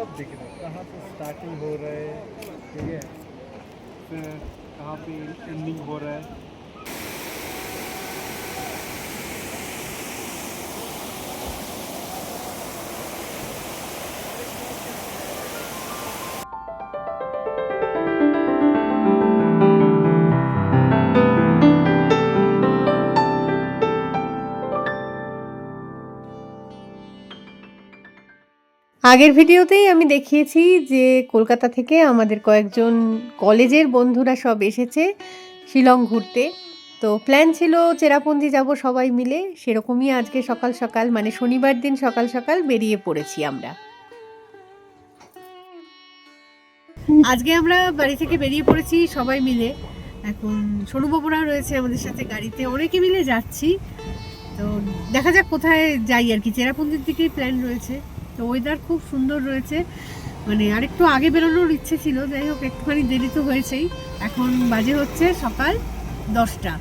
सब दिख रहे हैं कहाँ से स्टार्टिंग हो रहा है? ठीक है। फिर कहाँ पे एंडिंग हो रहा है? আগের ভিডিওতেই আমি দেখিয়েছি যে কলকাতা থেকে আমাদের কয়েকজন কলেজের বন্ধুরা সব এসেছে শিলং ঘুরতে। তো প্ল্যান ছিল চেরাপুঞ্জি যাব সবাই মিলে। সেরকমই আজকে সকাল সকাল মানে শনিবার দিন সকাল সকাল বেরিয়ে পড়েছি আমরা। আজকে আমরা বাড়ি থেকে বেরিয়ে পড়েছি সবাই মিলে। এখন সোনুবাবুরা রয়েছে আমাদের সাথে গাড়িতে। অনেকে মিলে যাচ্ছি। তো দেখা যাক কোথায় যাই আর কি। চেরাপুঞ্জির দিকেই প্ল্যান রয়েছে। তো ওয়েদার খুব সুন্দর রয়েছে। মানে আরেকটু আগে বেরোনোর ইচ্ছে ছিল, যাই হোক, একটুখানি দেরি তো হয়েছেই। এখন বাজে হচ্ছে সকাল দশটা।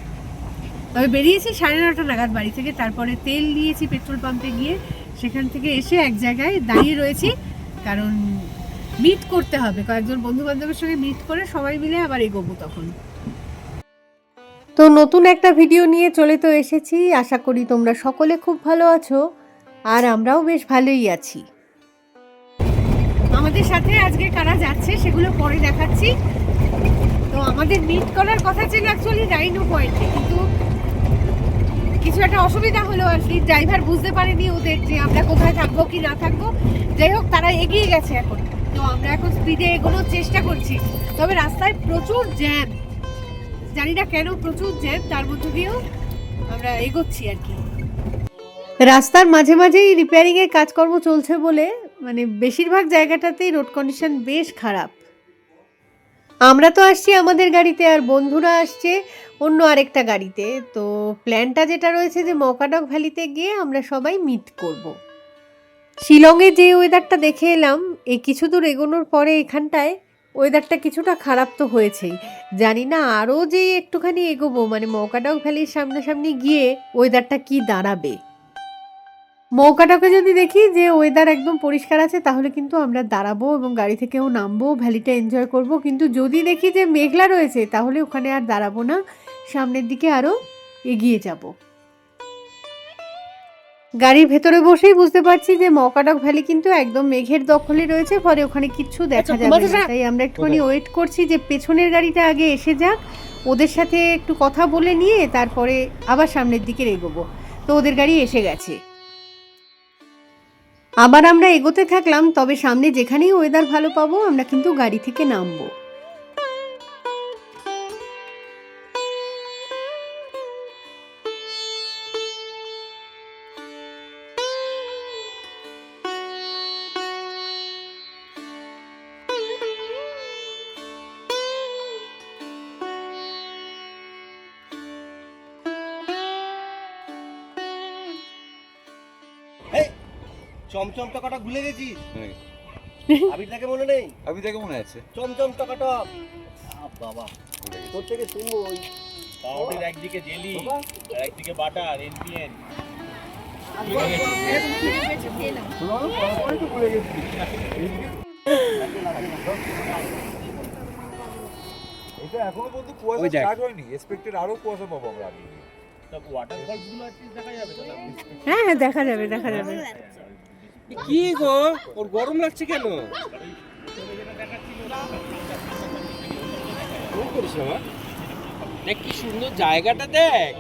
তবে বেরিয়েছি সাড়ে নটা নাগাদ বাড়ি থেকে, তারপরে তেল নিয়েছি পেট্রোল পাম্পে গিয়ে, সেখান থেকে এসে এক জায়গায় দাঁড়িয়ে রয়েছি। কারণ মিট করতে হবে, কয়েকজন বন্ধু বান্ধবের সঙ্গে মিট করে সবাই মিলে আবার এগোবো তখন। তো নতুন একটা ভিডিও নিয়ে চলে তো এসেছি। আশা করি তোমরা সকলে খুব ভালো আছো। আর আমরাও বেশ ভালোই আছি। আমাদের সাথে আজকে কারা যাচ্ছে সেগুলো পরে দেখাচ্ছি। তো আমাদের মিট করার কথা ছিল অ্যাকচুয়ালি রাইনো পয়েন্টে কিন্তু কিছু একটা অসুবিধা হলো আর কি ড্রাইভার বুঝতে পারেনি ওদের যে আমরা কোথায় থাকব কি না থাকব। যাই হোক, তারা এগিয়ে গেছে এখন। তো আমরা এখন স্পিডে এগোনোর চেষ্টা করছি। তবে রাস্তায় প্রচুর জ্যাম জানি না কেন প্রচুর জ্যাম তার মধ্যে দিয়েও আমরা এগোচ্ছি আর কি। রাস্তার মাঝে মাঝেই রিপেয়ারিং এর কাজকর্ম চলছে বলে মানে বেশিরভাগ জায়গাটাতেই রোড কন্ডিশন বেশ খারাপ। আমরা তো আসছি আমাদের গাড়িতে আর বন্ধুরা আসছে অন্য আরেকটা গাড়িতে। তো প্ল্যানটা যেটা রয়েছে যে মকাডক ভ্যালিতে গিয়ে আমরা সবাই মিট করব। শিলংয়ে যে ওয়েদারটা দেখে এলাম এই কিছু দূর এগোনোর পরে এখানটায় ওয়েদারটা কিছুটা খারাপ তো হয়েছেই। জানি না আরও যে একটুখানি এগোবো মানে মকাডক ভ্যালির সামনাসামনি গিয়ে ওয়েদারটা কি দাঁড়াবে। মৌকাটাকে যদি দেখি যে ওয়েদার একদম পরিষ্কার আছে তাহলে কিন্তু আমরা দাঁড়াবো এবং গাড়ি থেকেও নামবো ভ্যালিটা এনজয় করব। কিন্তু যদি দেখি যে মেঘলা রয়েছে তাহলে ওখানে আর দাঁড়াবো না। সামনের দিকে আরও এগিয়ে যাব। গাড়ির ভেতরে বসেই বুঝতে পারছি যে মকাডক ভ্যালি কিন্তু একদম মেঘের দখলে রয়েছে ফলে ওখানে কিচ্ছু দেখা যাবে না। তাই আমরা একটুখানি ওয়েট করছি যে পেছনের গাড়িটা আগে এসে যাক। ওদের সাথে একটু কথা বলে নিয়ে তারপরে আবার সামনের দিকে এগোবো। তো ওদের গাড়ি এসে গেছে। আবার আমরা এগোতে থাকলাম, তবে সামনে যেখানেই ওয়েদার ভালো পাবো, আমরা কিন্তু গাড়ি থেকে নামবো। চমচম টকাটা ভুলে গেছিস? আবিরটাকে মনে নেই? আমি দেখে মনে আছে। চমচম টকাটা। বাবা। তোর থেকে শুনব ওই? পাউডার একদিকে জেলি আর একদিকে বাটার এনপিএন। এটা এখনও পর্যন্ত কুয়াশা ওই দেখ। স্টার্ট হয়নি। এক্সপেক্টেড আরও কুয়াশা পাবো আমরা আগে হ্যাঁ হ্যাঁ দেখা যাবে দেখা যাবে। কি গো? ওর গরম লাগছে কেন? দেখ কি সুন্দর জায়গাটা দেখ।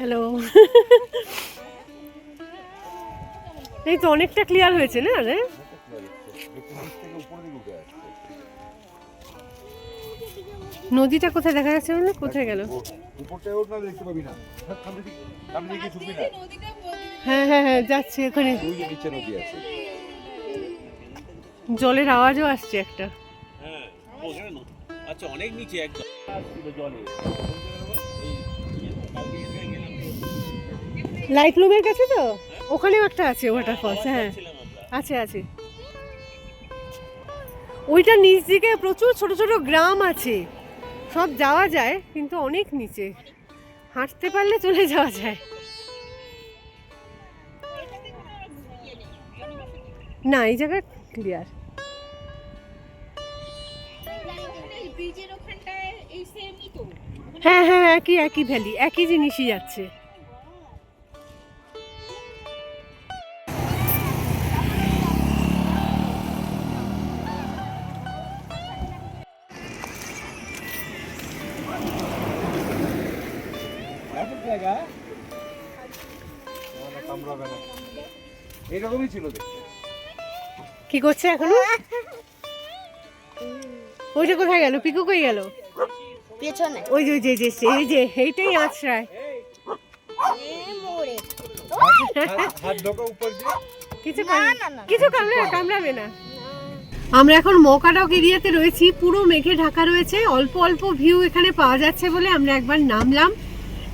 হ্যালো এই তো অনেকটা ক্লিয়ার হয়েছে না রে? নদীটা কোথায় দেখা যাচ্ছে মানে কোথায় গেল? উপরটায় না দেখতে পাবি না। সামনে দিকে সামনে দিকে ঢুকবি না। হ্যাঁ হ্যাঁ হ্যাঁ যাচ্ছে ওখানে ওই যে নিচে নদী আছে। জলের আওয়াজও আসছে একটা। হ্যাঁ আচ্ছা অনেক নিচে একদম। ছিল লাইট লুমের কাছে তো? ওখানেও একটা আছে ওয়াটারফলস হ্যাঁ আছে আছে। ওইটা নিচ দিকে প্রচুর ছোট ছোট গ্রাম আছে। সব যাওয়া যায় কিন্তু অনেক নিচে। হাঁটতে পারলে চলে যাওয়া যায়। না এই জায়গা ক্লিয়ার হ্যাঁ হ্যাঁ একই একই ভ্যালি একই জিনিসই যাচ্ছে। ছিল দেখতে। কি করছে এখনও? ওইটা কোথায় গেল? পিকু কই গেল? পেছনে। ওই যে ওই যে যে এই যে এইটাই আশ্রয়। কিছু কিছু কামড়াবে কামড়াবে না? আমরা এখন মকাটক এরিয়াতে রয়েছি। পুরো মেঘে ঢাকা রয়েছে। অল্প অল্প ভিউ এখানে পাওয়া যাচ্ছে বলে আমরা একবার নামলাম।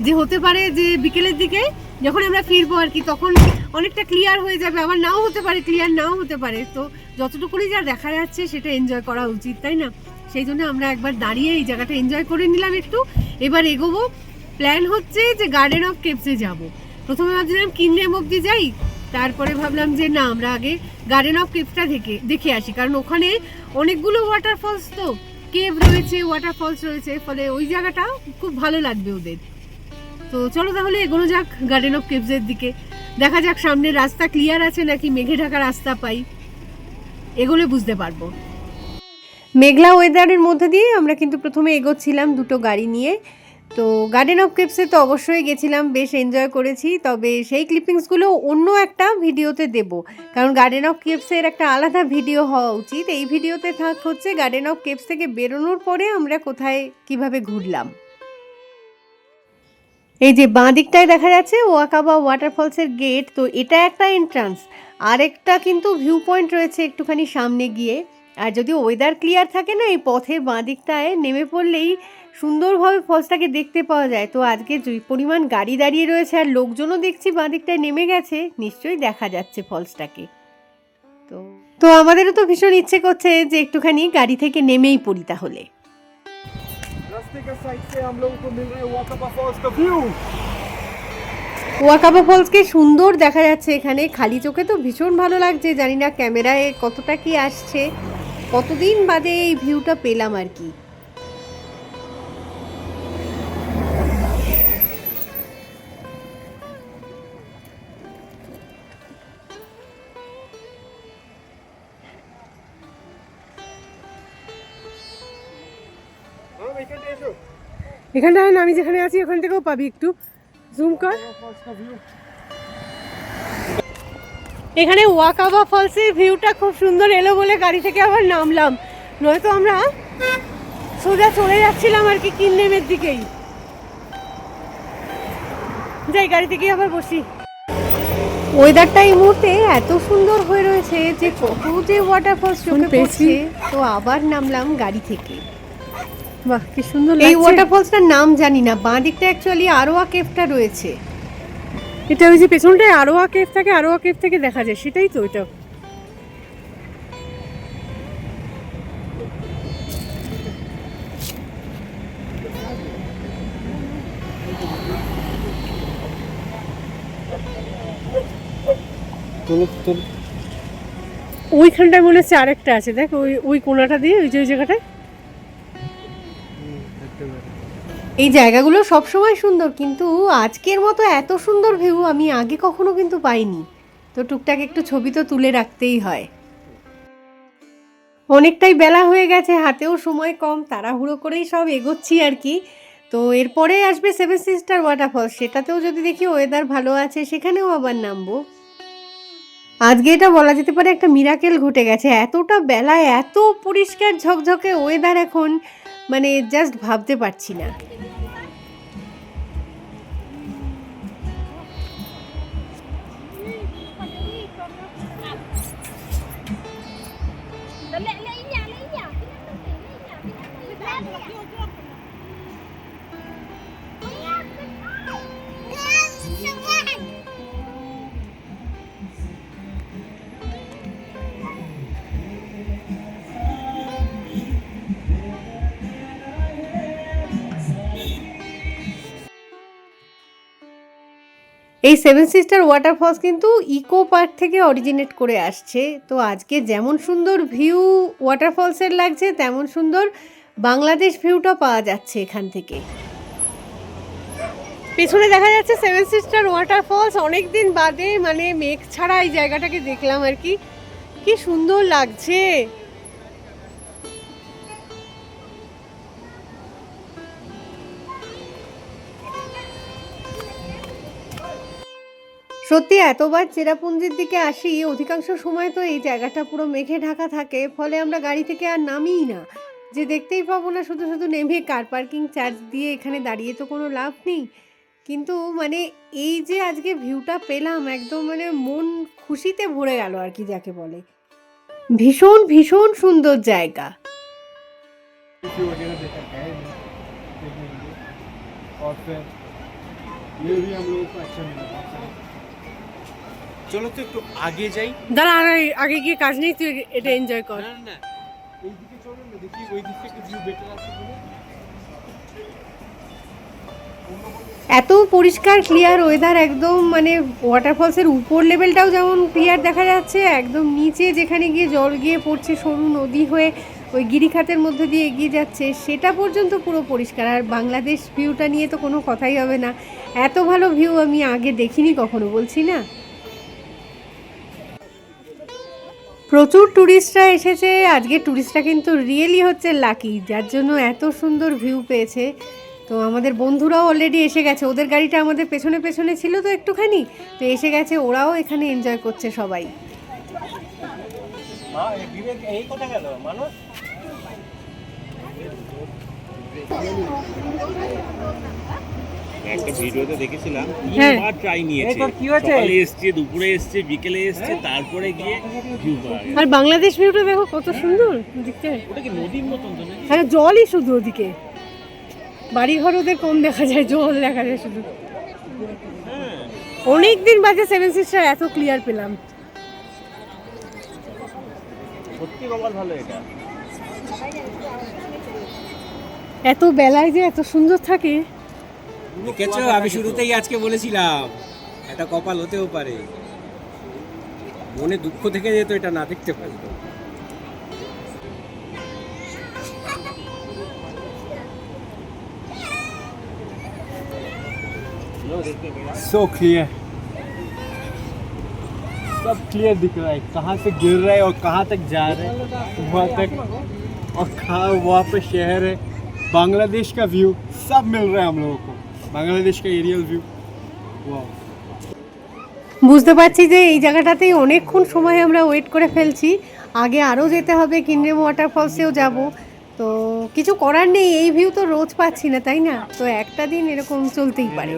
যে হতে পারে যে বিকেলের দিকে যখন আমরা ফিরবো আর কি, তখন অনেকটা ক্লিয়ার হয়ে যাবে। আবার নাও হতে পারে ক্লিয়ার নাও হতে পারে। তো যতটুকুনি যা দেখা যাচ্ছে, সেটা এনজয় করা উচিত, তাই না? সেই জন্য আমরা একবার দাঁড়িয়ে এই জায়গাটা এনজয় করে নিলাম একটু। এবার এগোবো। প্ল্যান হচ্ছে যে গার্ডেন অফ কেপসে যাব। প্রথমে ভাবছিলাম কিনডেম অব্দি যাই, তারপরে ভাবলাম যে না, আমরা আগে গার্ডেন অফ কেপসটা দেখে দেখে আসি। কারণ ওখানে অনেকগুলো ওয়াটারফলস তো। কেভ রয়েছে ওয়াটারফলস রয়েছে, ফলে ওই জায়গাটা খুব ভালো লাগবে ওদের। তো চলো তাহলে এগোনো যাক গার্ডেন অফ কেভসের দিকে। দেখা যাক সামনে রাস্তা ক্লিয়ার আছে নাকি মেঘে ঢাকা রাস্তা পাই। এগোলে বুঝতে পারব। মেঘলা ওয়েদারের মধ্যে দিয়ে আমরা কিন্তু প্রথমে এগোচ্ছিলাম দুটো গাড়ি নিয়ে। তো গার্ডেন অফ কেপসে তো অবশ্যই গেছিলাম, বেশ এনজয় করেছি। তবে সেই ক্লিপিংসগুলো অন্য একটা ভিডিওতে দেব। কারণ গার্ডেন অফ কেপসের একটা আলাদা ভিডিও হওয়া উচিত। এই ভিডিওতে থাক হচ্ছে গার্ডেন অফ কেপস থেকে বেরোনোর পরে আমরা কোথায় কীভাবে ঘুরলাম। এই যে বাঁ দিকটায় দেখা যাচ্ছে ওয়াকাবা ওয়াটারফলসের গেট, তো এটা একটা এন্ট্রান্স আরেকটা কিন্তু ভিউ পয়েন্ট রয়েছে একটুখানি সামনে গিয়ে। আর যদি ওয়েদার ক্লিয়ার থাকে না, এই পথের বাঁ দিকটায় নেমে পড়লেই সুন্দরভাবে ফলসটাকে দেখতে পাওয়া যায়। তো আজকে যে পরিমাণ গাড়ি দাঁড়িয়ে রয়েছে আর লোকজনও দেখছি বাঁ দিকটায় নেমে গেছে, নিশ্চয়ই দেখা যাচ্ছে ফলসটাকে। তো তো আমাদেরও তো ভীষণ ইচ্ছে করছে যে একটুখানি গাড়ি থেকে নেমেই পড়ি তাহলে। के साइड से हम लोगों को मिल रहा है वाकपा फॉल्स का व्यू ওয়াকাবা ফলসকে সুন্দর দেখা যাচ্ছে এখানে খালি চোখে তো ভীষণ ভালো লাগছে জানি না ক্যামেরায় কতটা কি আসছে কতদিন বাদে এই ভিউটা পেলাম আর কি এখানটায় আমি যেখানে আছি ওখান থেকেও পাবি একটু। জুম কর। এখানে ওয়াকাবা ফলসের ভিউটা খুব সুন্দর এলো বলে গাড়ি থেকে আবার নামলাম। নয়তো আমরা সোজা চলে যাচ্ছিলাম আর কি কিনলেমের দিকেই। যাই গাড়ি থেকে আবার বসি। ওয়েদারটা এই মুহূর্তে এত সুন্দর হয়ে রয়েছে যে কত যে ওয়াটারফলস চোখে পড়ছে তো আবার নামলাম গাড়ি থেকে। বাহ কি সুন্দর এই ওয়াটারফলসটার নাম জানি না বাঁ দিকটা অ্যাকচুয়ালি আরোয়া কেভটা রয়েছে। এটা ওই যে পেছনটায় আরোয়া কেভ থাকে আরোয়া কেভ থেকে দেখা যায় সেটাই তো চলো ওইখানটায় মনে হচ্ছে আরেকটা আছে দেখ ওই ওই কোনাটা দিয়ে ওই যে ওই জায়গাটায়। এই জায়গাগুলো সবসময় সুন্দর, কিন্তু আজকের মতো এত সুন্দর ভিউ আমি আগে কখনো কিন্তু পাইনি। তো টুকটাক একটু ছবি তো তুলে রাখতেই হয়। অনেকটাই বেলা হয়ে গেছে, হাতেও সময় কম, তাড়াহুড়ো করেই সব এগোচ্ছি আর কি। তো এরপরে আসবে সেভেন সিস্টার ওয়াটারফল সেটাতেও যদি দেখি ওয়েদার ভালো আছে, সেখানেও আবার নামবো। আজকে এটা বলা যেতে পারে একটা মিরাকেল ঘটে গেছে, এতটা বেলায় এত পরিষ্কার ঝকঝকে ওয়েদার এখন মানে জাস্ট ভাবতে পারছি না। এই সেভেন সিস্টার ওয়াটারফলস কিন্তু ইকো পার্ক থেকে অরিজিনেট করে আসছে। তো আজকে যেমন সুন্দর ভিউ ওয়াটারফলসের লাগছে, তেমন সুন্দর বাংলাদেশ ভিউটা পাওয়া যাচ্ছে এখান থেকে। পেছনে দেখা যাচ্ছে সেভেন সিস্টার ওয়াটারফলস অনেক দিন বাদে মানে মেঘ ছাড়া এই জায়গাটাকে দেখলাম আর কি। কি সুন্দর লাগছে। সত্যি এতবার চেরাপুঞ্জির দিকে আসি অধিকাংশ সময় তো এই জায়গাটা পুরো মেঘে ঢাকা থাকে ফলে আমরা গাড়ি থেকে আর নামিই না যে দেখতেই পাবো না শুধু শুধু নেমে কার পার্কিং চার্জ দিয়ে এখানে দাঁড়িয়ে তো কোনো লাভ নেই কিন্তু মানে এই যে আজকে ভিউটা পেলাম একদম মানে মন খুশিতে ভরে গেল আর কি যাকে বলে ভীষণ ভীষণ সুন্দর জায়গা किसी वगैरह देखा है नहीं देखेंगे और फिर ये भी हम लोगों को अच्छा मिला চলো তো একটু আগে যাই। দাঁড়া আগে গিয়ে কাজ নেই তুই এটা এনজয় কর। না না এইদিকে চলুন না দেখি ওই দিক থেকে ভিউ বেটার আছে এত পরিষ্কার ক্লিয়ার ওয়েদার একদম মানে ওয়াটারফলসের উপর লেভেলটাও যেমন ক্লিয়ার দেখা যাচ্ছে একদম নিচে যেখানে গিয়ে জল গিয়ে পড়ছে সরু নদী হয়ে ওই গিরিখাতের মধ্যে দিয়ে এগিয়ে যাচ্ছে সেটা পর্যন্ত পুরো পরিষ্কার। আর বাংলাদেশ ভিউটা নিয়ে তো কোনো কথাই হবে না। এত ভালো ভিউ আমি আগে দেখিনি কখনো বলছি না? প্রচুর ট্যুরিস্টরা এসেছে। আজকে ট্যুরিস্টরা কিন্তু রিয়েলি হচ্ছে লাকি যার জন্য এত সুন্দর ভিউ পেয়েছে। তো আমাদের বন্ধুরাও অলরেডি এসে গেছে। ওদের গাড়িটা আমাদের পেছনে পেছনে ছিল তো একটুখানি। তো এসে গেছে, ওরাও এখানে এনজয় করছে সবাই। মানুষ একটা ভিডিওতে দেখেছিলাম হ্যাঁ। তিনবার ট্রাই নিয়েছে কি হয়েছে? সকালে এসছে দুপুরে এসছে বিকেলে এসছে তারপরে গিয়ে ভিউ আর বাংলাদেশ ভিউটা দেখো কত সুন্দর। দেখতে। ওটা কি নদীর মতন তো নাকি? হ্যাঁ জলই শুধু ওদিকে। বাড়িঘর ওদের কম দেখা যায় জল দেখা যায় শুধু। অনেক দিন বাদে সেভেন সিস্টার এত ক্লিয়ার পেলাম। সত্যি কপাল ভালো এটা। এত বেলায় যে এত সুন্দর থাকে দেখেছো আমি শুরুতেই আজকে বলেছিলাম এটা কপাল হতেও পারে মনে দুঃখ থেকে যেত এটা না দেখতে পারি सो क्लियर सब क्लियर दिख रहा है कहाँ से गिर रहा है और कहाँ तक जा रहे हैं वहाँ तक और कहाँ वहाँ पे शहर है बांग्लादेश का व्यू सब मिल रहा है हम लोगों को बांग्लादेश का एरियल व्यू वाह বুঝতে পারছি যে এই জায়গাটাতেই অনেকক্ষণ সময় আমরা ওয়েট করে ফেলছি আগে আরও যেতে হবে কিনরেম ওয়াটারফলসেও যাব তো কিছু করার নেই এই ভিউ তো রোজ পাচ্ছি না তাই না তো একটা দিন এরকম চলতেই পারে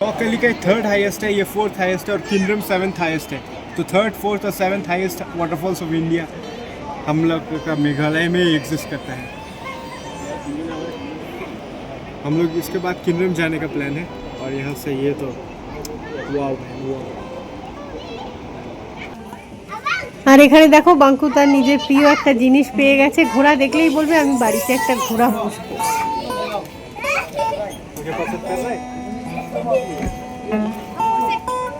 नौकली का थर्ड हाईएस्ट है ये फोर्थ हाईएस्ट है और किंगडम सेवन्थ हाईएस्ट है तो थर्ड फोर्थ और seventh highest waterfalls of India हम लोग का मेघालय में एग्जिस्ट करता है हम लोग इसके बाद किंगडम जाने का प्लान है और यहाँ से ये तो वाह वाह আর এখানে দেখো বাঙ্কু তার নিজের প্রিয় একটা জিনিস পেয়ে গেছে ঘোড়া দেখলেই বলবে আমি বাড়িতে একটা ঘোড়া পুষবো मुझे पसंद कर रहा है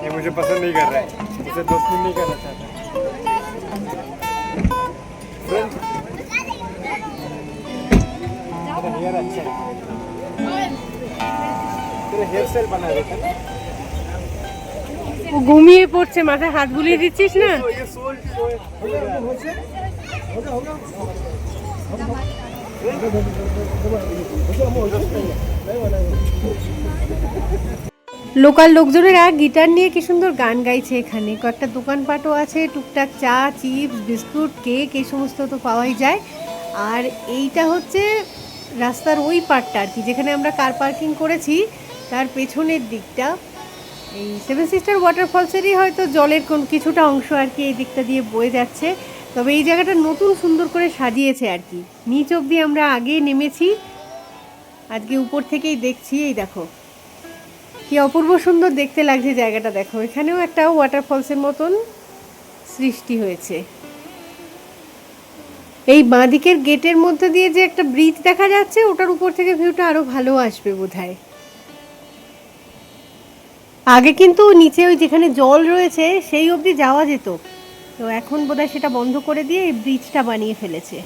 ये मुझे पसंद नहीं कर रहा है इसे दोस्ती नहीं करना चाहता ও ঘুমিয়ে পড়ছে মাথায় হাত বুলিয়ে দিচ্ছিস না? লোকাল লোকজনেরা গিটার নিয়ে কি সুন্দর গান গাইছে এখানে। কয়েকটা দোকানপাটও আছে টুকটাক চা চিপস বিস্কুট কেক এই সমস্ত তো পাওয়াই যায়। আর এইটা হচ্ছে রাস্তার ওই পার্টটা আর কি যেখানে আমরা কার পার্কিং করেছি। তার পেছনের দিকটা, এই সেভেন সিস্টার ওয়াটারফলসেরই হয়তো জলের কোন কিছুটা অংশ আর কি এই দিকটা দিয়ে বয়ে যাচ্ছে। তবে এই জায়গাটা নতুন সুন্দর করে সাজিয়েছে আর কি। নিচ অবধি আমরা আগে নেমেছি। আজকে উপর থেকেই দেখছি, এই দেখো। কি অপূর্ব সুন্দর দেখতে লাগছে জায়গাটা, দেখো। এখানেও একটা ওয়াটারফলসের মতন সৃষ্টি হয়েছে। এই বাঁদিকের গেটের মধ্যে দিয়ে যে একটা ব্রিজ দেখা যাচ্ছে, ওটার উপর থেকে ভিউটা আরও ভালো আসবে বোধহয়। আগে কিন্তু নিচে ওই যেখানে জল রয়েছে, সেই অবধি যাওয়া যেত। তো এখন বোধহয় সেটা বন্ধ করে দিয়ে এই ব্রিজটা বানিয়ে ফেলেছে।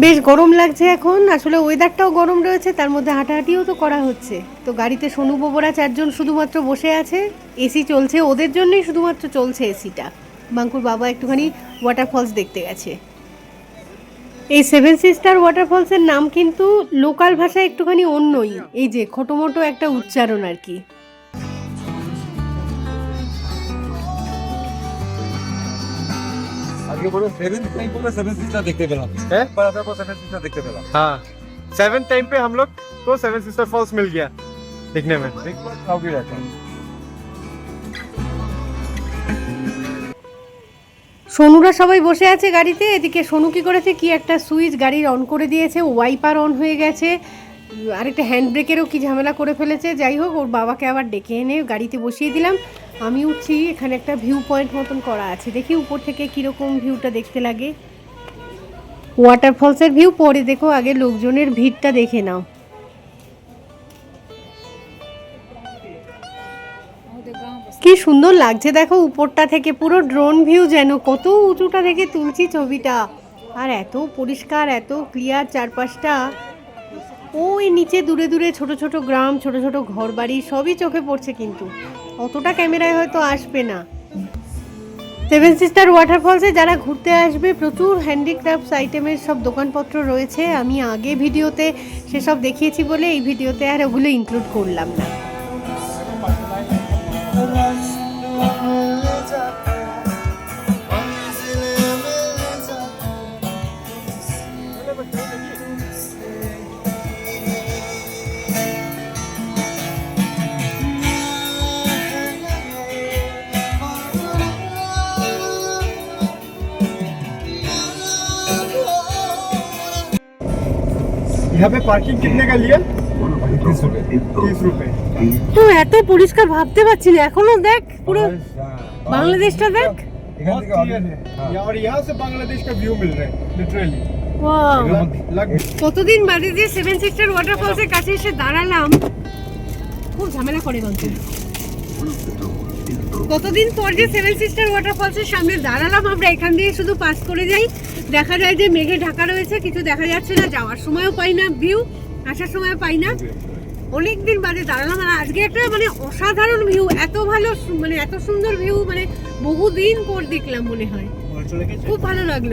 বেশ গরম লাগছে এখন। আসলে ওয়েদারটাও গরম রয়েছে, তার মধ্যে হাঁটাহাঁটিও তো করা হচ্ছে। তো গাড়িতে সোনু বোবরা চারজন শুধুমাত্র বসে আছে। এসি চলছে, ওদের জন্যই শুধুমাত্র চলছে এসিটা বাঙ্কুর বাবা একটুখানি ওয়াটারফলস দেখতে গেছে। এই সেভেন সিস্টার ওয়াটারফলসের নাম কিন্তু লোকাল ভাষায় একটুখানি অন্যই। এই যে, খোটোমোটো একটা উচ্চারণ আর কি। सेवन सिस्टर देखते पेलाम हाँ सेवन टाइम पे हम लोग को सेवन सिस्टर फॉल्स मिल गया दिखने में एक बार खाओ भी रहता है সোনুরা সবাই বসে আছে গাড়িতে এদিকে সোনু কি করেছে কি একটা সুইচ গাড়ির অন করে দিয়েছে ওয়াইপার অন হয়ে গেছে আরেকটা হ্যান্ড ব্রেকেরও কি ঝামেলা করে ফেলেছে? যাই হোক, ওর বাবাকে আবার ডেকে এনে গাড়িতে বসিয়ে দিলাম। আমি উঠছি, এখানে একটা ভিউ পয়েন্ট মতন করা আছে। দেখি উপর থেকে কীরকম ভিউটা দেখতে লাগে। ওয়াটারফলসের ভিউ পরে দেখো আগে লোকজনের ভিড়টা দেখে নাও। কি সুন্দর লাগছে, দেখো উপরটা থেকে পুরো ড্রোন ভিউ যেন। কত উঁচুটা থেকে তুলছি ছবিটা। আর এত পরিষ্কার, এত ক্লিয়ার চারপাশটা। ওই নিচে দূরে দূরে ছোট ছোট গ্রাম, ছোট ছোট ঘর বাড়ি সবই চোখে পড়ছে কিন্তু। অতটা ক্যামেরায় হয়তো আসবে না। সেভেন সিস্টার ওয়াটারফলসে যারা ঘুরতে আসবে, প্রচুর হ্যান্ডিক্রাফটস আইটেমের সব দোকানপত্র রয়েছে। আমি আগে ভিডিওতে সেসব দেখিয়েছি বলে এই ভিডিওতে আর ওগুলো ইনক্লুড করলাম না। यहाँ पे पार्किंग कितने का लिया तीस रुपए তো এত পরিষ্কার ভাবতে পারছি না এখনো দেখ পুরো বাংলাদেশটা দেখ बहुत clear है यहाँ- और यहाँ से बांग्लादेश का व्यू मिल रहा है लिटरली Wow! लग কতদিন বাদে যে সেভেন সিস্টার ওয়াটারফলসের কাছে এসে দাঁড়ালাম খুব ঝামেলা করে বলতে কতদিন পর যে সেভেন সিস্টার ওয়াটারফলসের সামনে দাঁড়ালাম আমরা এখান দিয়ে শুধু পাস করে যাই দেখা যায় যে মেঘে ঢাকা রয়েছে কিছু দেখা যাচ্ছে না যাওয়ার সময়ও পাই না ভিউ আসার সময় পাই না। অনেক দিন বাদে দাঁড়ালাম আর আজকে একটা মানে অসাধারণ ভিউ এত ভালো মানে এত সুন্দর ভিউ মানে বহুদিন পর দেখলাম মনে হয়। খুব ভালো লাগল।